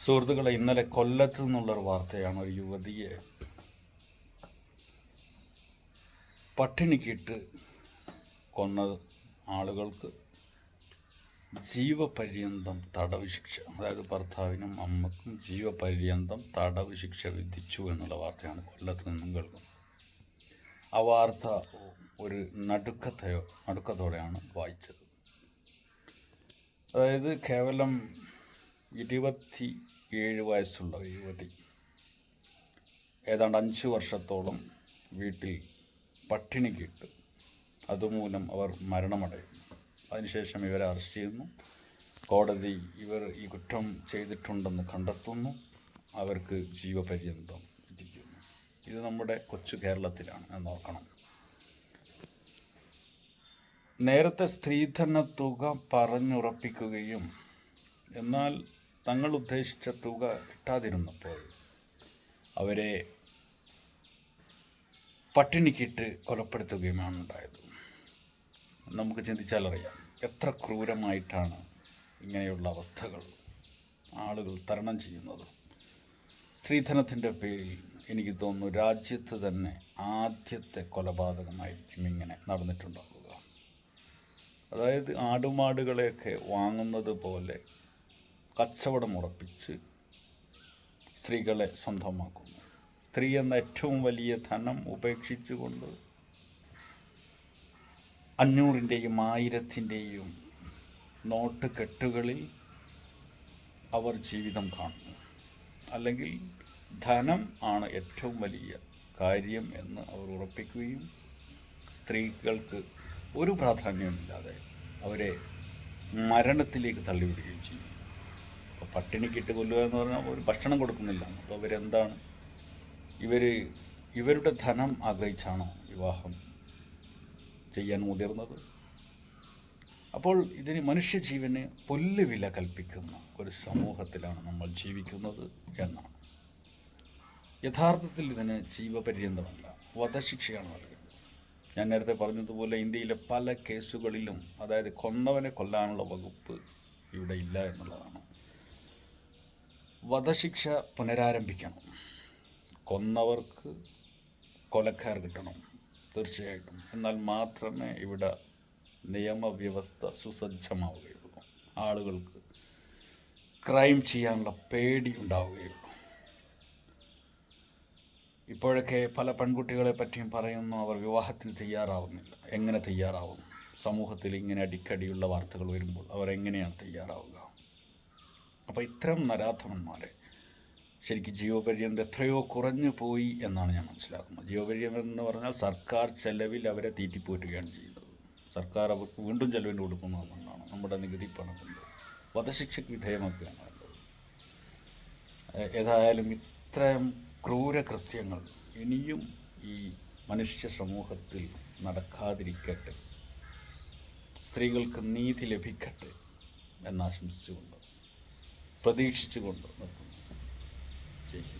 സുഹൃത്തുക്കളെ ഇന്നലെ കൊല്ലത്ത് നിന്നുള്ളൊരു വാർത്തയാണ് ഒരു യുവതിയെ പട്ടിണിക്കിട്ട് കൊന്ന ആളുകൾക്ക് ജീവപര്യന്തം തടവ് ശിക്ഷ അതായത് ഭർത്താവിനും അമ്മക്കും ജീവപര്യന്തം തടവ് ശിക്ഷ വിധിച്ചു എന്നുള്ള വാർത്തയാണ് കൊല്ലത്ത് നിന്നും കേൾക്കുന്നത്. ആ വാർത്ത ഒരു നടുക്കത്തെയോ നടുക്കത്തോടെയാണ് വായിച്ചത്. അതായത് കേവലം ഇരുപത്തി ഏഴ് വയസ്സുള്ള യുവതി. ഏതാണ്ട് അഞ്ച് വർഷത്തോളം വീട്ടിൽ പട്ടിണി പട്ടിണിക്കിട്ട് അതുമൂലം അവർ മരണമടയുന്നു. അതിനുശേഷം ഇവരെ അറസ്റ്റ് ചെയ്യുന്നു. കോടതി ഇവർ ഈ കുറ്റം ചെയ്തിട്ടുണ്ടെന്ന് കണ്ടെത്തുന്നു. അവർക്ക് ജീവപര്യന്തം വിധിക്കുന്നു. ഇത് നമ്മുടെ കൊച്ചു കേരളത്തിലാണ്. നോക്കണം. നേരത്തെ സ്ത്രീധന തുക പറഞ്ഞുറപ്പിക്കുകയും എന്നാൽ തങ്ങൾ ഉദ്ദേശിച്ച തുക കിട്ടാതിരുന്നപ്പോൾ അവരെ പട്ടിണിക്കിട്ട് കൊലപ്പെടുത്തുകയുമാണ് ഉണ്ടായത് നമുക്ക് ചിന്തിച്ചാലറിയാം എത്ര ക്രൂരമായിട്ടാണ് ഇങ്ങനെയുള്ള അവസ്ഥകൾ ആളുകൾ തരണം ചെയ്യുന്നത്. സ്ത്രീധനത്തിന്റെ പേരിൽ എനിക്ക് തോന്നുന്നു രാജ്യത്ത് തന്നെ ആദ്യത്തെ കൊലപാതകമായിരിക്കും ഇങ്ങനെ നടന്നിട്ടുണ്ടാവുക. അതായത് ആടുമാടുകളെയൊക്കെ വാങ്ങുന്നത് പോലെ കച്ചവടം ഉറപ്പിച്ച് സ്ത്രീകളെ സ്വന്തമാക്കുന്നു. സ്ത്രീ എന്ന ഏറ്റവും വലിയ ധനം ഉപേക്ഷിച്ചുകൊണ്ട് അഞ്ഞൂറിന്റെയും ആയിരത്തിന്റെയും നോട്ട് കെട്ടുകളിൽ അവർ ജീവിതം കാണുന്നു. അല്ലെങ്കിൽ ധനം ആണ് ഏറ്റവും വലിയ കാര്യം എന്ന് അവർ ഉറപ്പിക്കുകയും സ്ത്രീകൾക്ക് ഒരു പ്രാധാന്യവുമില്ലാതെ അവരെ മരണത്തിലേക്ക് തള്ളിവിടുകയും ചെയ്യും. അപ്പോൾ പട്ടിണിക്കിട്ട് കൊല്ലുക എന്ന് പറഞ്ഞാൽ ഒരു ഭക്ഷണം കൊടുക്കുന്നില്ല. അപ്പോൾ ഇവരെന്താണ്? ഇവർ ഇവരുടെ ധനം ആഗ്രഹിച്ചാണോ വിവാഹം ചെയ്യാൻ മുതിർന്നത്? അപ്പോൾ ഇതിന് മനുഷ്യജീവന് പുല്ല് വില കൽപ്പിക്കുന്ന ഒരു സമൂഹത്തിലാണ് നമ്മൾ ജീവിക്കുന്നത് എന്നാണ്. യഥാർത്ഥത്തിൽ ഇതിന് ജീവപര്യന്തമല്ല വധശിക്ഷയാണ് നൽകുന്നത്. ഞാൻ നേരത്തെ പറഞ്ഞതുപോലെ ഇന്ത്യയിലെ പല കേസുകളിലും അതായത് കൊന്നവനെ കൊല്ലാനുള്ള വകുപ്പ് ഇവിടെ ഇല്ല എന്നുള്ളതാണ്. വധശിക്ഷ പുനരാരംഭിക്കണം. കൊന്നവർക്ക് കൊലക്കാർ കിട്ടണം തീർച്ചയായിട്ടും. എന്നാൽ മാത്രമേ ഇവിടെ നിയമവ്യവസ്ഥ സുസജ്ജമാവുകയുള്ളൂ. ആളുകൾക്ക് ക്രൈം ചെയ്യാനുള്ള പേടി ഉണ്ടാവുകയുള്ളൂ. ഇപ്പോഴൊക്കെ പല പെൺകുട്ടികളെ പറ്റിയും പറയുന്നു അവർ വിവാഹത്തിന് തയ്യാറാവുന്നില്ല. എങ്ങനെ തയ്യാറാവും? സമൂഹത്തിൽ ഇങ്ങനെ അടിക്കടിയുള്ള വാർത്തകൾ വരുമ്പോൾ അവർ എങ്ങനെയാണ് തയ്യാറാവുക? അപ്പോൾ ഇത്തരം നരാധമന്മാരെ ശരിക്കും ജീവപര്യന്തം എത്രയോ കുറഞ്ഞു പോയി എന്നാണ് ഞാൻ മനസ്സിലാക്കുന്നത്. ജീവപര്യന്തം എന്ന് പറഞ്ഞാൽ സർക്കാർ ചെലവിൽ അവരെ തീറ്റിപ്പോറ്റുകയാണ് ചെയ്യുന്നത്. സർക്കാർ അവർക്ക് വീണ്ടും ചെലവിന് കൊടുക്കുന്നതെന്നാണ് നമ്മുടെ നികുതി പണം കൊണ്ട് വധശിക്ഷയ്ക്ക് വിധേയമാക്കുകയാണ് വേണ്ടത് ഏതായാലും ഇത്രയും ക്രൂരകൃത്യങ്ങൾ ഇനിയും ഈ മനുഷ്യ സമൂഹത്തിൽ നടക്കാതിരിക്കട്ടെ. സ്ത്രീകൾക്ക് നീതി ലഭിക്കട്ടെ എന്നാശംസിച്ചുകൊണ്ട് പ്രതീക്ഷിച്ചുകൊണ്ട് ജയ് ഹിന്ദ്.